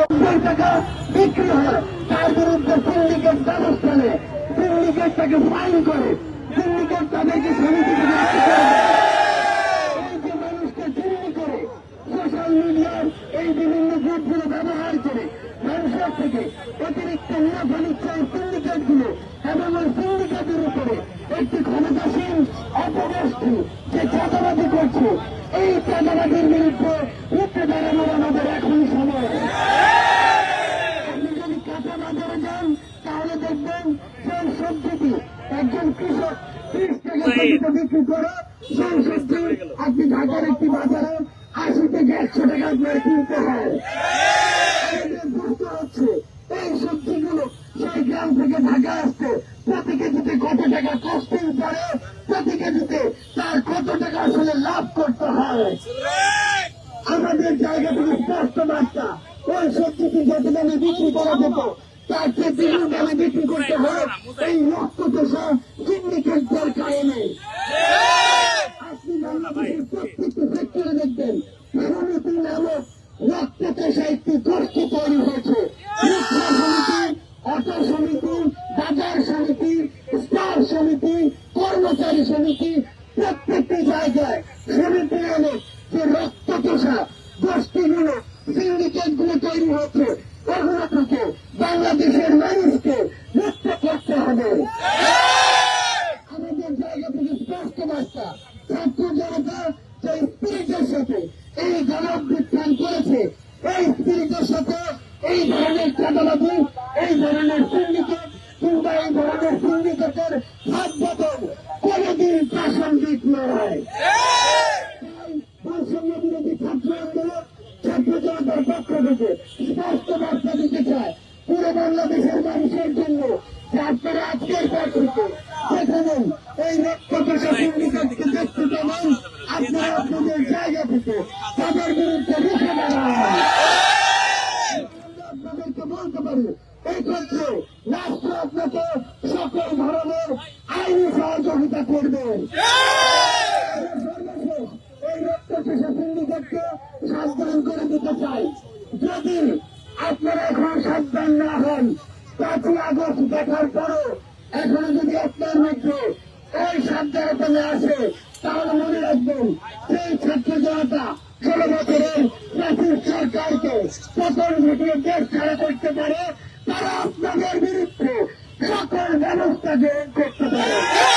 টাকা বিক্রি হয়। তার বিরুদ্ধে সিন্ডিকেট ব্যবস্থা নেয় সিন্ডিকেট তাকে ফাইন করে। সিন্ডিকেট যে মানুষকে সোশ্যাল মিডিয়ার এই বিভিন্ন গ্রুপগুলো ব্যবহার করে মানুষের থেকে অতিরিক্ত মুনাফা নিচ্ছে এই সিন্ডিকেটগুলো এবং ওই সিন্ডিকেটের উপরে একটি ক্ষমতাসীন অপগোষ্ঠী যে চাঁদাবাদি করছে, এই চাঁদাবাদির বিরুদ্ধে উঠে দাঁড়ানোর আমাদের এখনই সময় আপনি যদি যান তাহলে দেখবেন সেই সবজিটি একজন কৃষক ত্রিশ টাকা কেজিতে বিক্রি করে সেই সবজি আপনি ঢাকার একটি বাজারে আশি থেকে একশো টাকা আপনার কিনতে হয়। হচ্ছে এই সবজিগুলো সেই গ্রাম থেকে ঢাকা আসতে প্রতি কেজিতে কত টাকা কস্টিং পড়ে প্রতি কেজিতে তার কত টাকা আসলে লাভ করতে হয়? আমাদের জায়গা থেকে স্পষ্ট বার্তা ওই সবজিটি যত দামে বিক্রি করা যেত তার চেয়ে দামে বিক্রি করতে হয় এই রক্ত তোষা সিন্ডিকেটদের কারণে আপনি বাংলাদেশের প্রত্যেকটি সেক্টরে দেখবেন সমিতি নামক রক্ত তোষা একটি গোষ্ঠী তৈরি হয়েছে। রিক্সা সমিতি অটো সমিতি বাজার সমিতি স্টার সমিতি কর্মচারী সমিতি প্রত্যেকটি জায়গায় সমিতি নামক যে রক্ত তোষা গোষ্ঠীগুলো সিন্ডিকেটগুলো তৈরি হয়েছে। এগুলো থেকে বাংলাদেশের মানুষকে মুক্ত করতে হবে আমাদের জায়গা থেকে স্পষ্ট বার্তা ছাত্র জনতা যে স্পিরিটের সাথে এই গণঅভ্যুত্থান করেছে, এই স্পিরিটের সাথে এই ধরনের চাঁদাবাদী এই ধরনের সিন্ডিকেট কিংবা এই ধরনের সিন্ডিকেটের হাত বদল কোনদিন প্রাসঙ্গিক নয়। বৈষম্য বিরোধী ছাত্র আন্দোলন ছাত্র জনতার পক্ষ থেকে স্পষ্ট বার্তা দিতে চায়। পুরো বাংলাদেশের মানুষের জন্য আপনারা আজকের পর থেকে এই আপনাদের বিরুদ্ধে বলতে পারি, এই ক্ষেত্রে রাষ্ট্র আপনাকে সকল ধরনের আইনি সহযোগিতা করবে। এই রক্তচোষা সিন্ডিকেটকে সাবধান করে দিতে চাই। যদি আপনারা এখন সাবধান না হন পাঁচই আগস্ট দেখার পরও এখনও যদি আপনার মধ্যে এই সাবধানতা আসে, তাহলে মনে রাখবেন, সেই ছাত্র জনতা ষোলো বছরের প্রাচীন সরকারকে পতন ঘটিয়ে দেশ ছাড়া করতে পারে, তারা আপনাদের বিরুদ্ধে সকল ব্যবস্থা গ্রহণ করতে পারে।